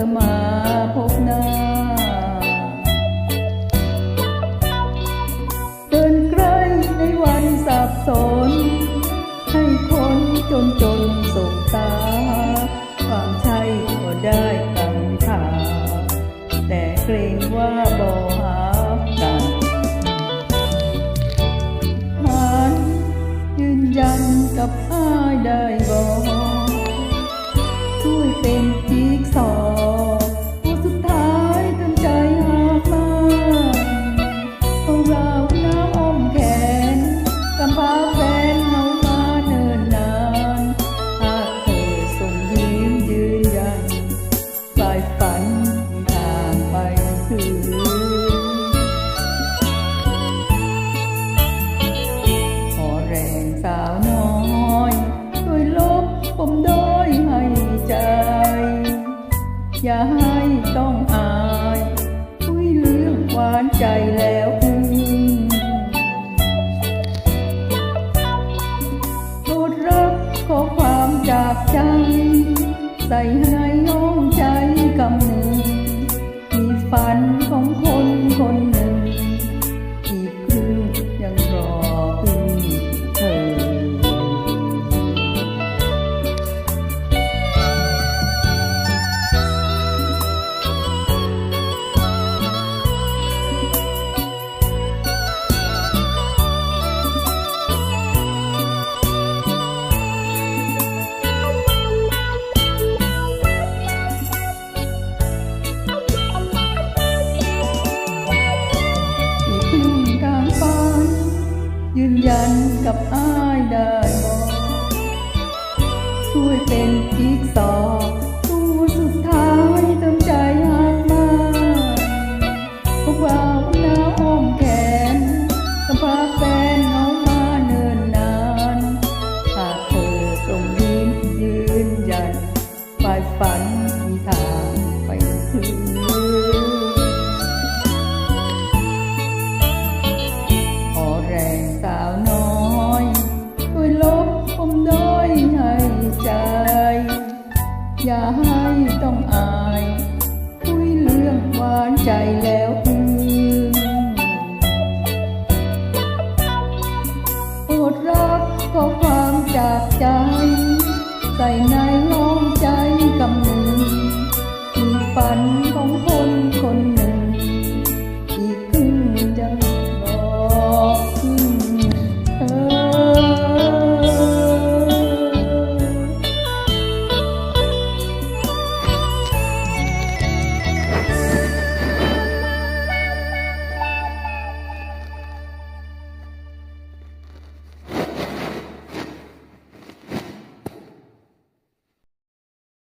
อมาพบหน้าเดินใกลในวันสับสน ให้คนจนจนสบตา ความใช่ก็ได้ตังขาแต่เกรงว่าบ่หากันหานยืนยันกับอ้ายได้บ่ช่วยเป็นอีกสอง อย่าให้ต้องอายคุยเรื่องหวานใจแล้วคุโปรดรับขอความจากใจ ใส่ อย่าให้ต้องอายคุยเรื่องหวานใจแล้วอืมอดรักก็ความจากใจ ใส่ในล้องใจกำมือมีฝัน